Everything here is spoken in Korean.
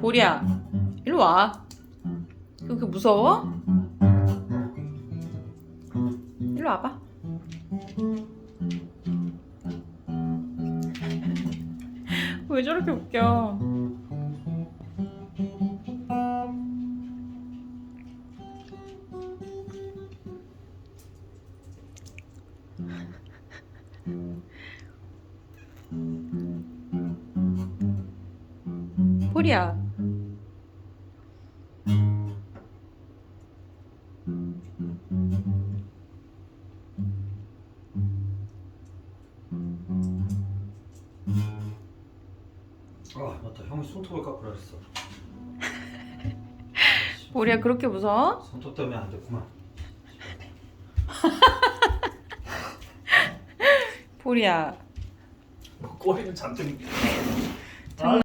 보리야, 일로 와. 그렇게 무서워? 일로 와봐. 왜 저렇게 웃겨? 보리야. 아 맞다 형이 손톱을 깎으라 했어 보리야 그렇게 무서워? 손톱 때문에 안 됐구만 보리야. 꼬리는 잔뜩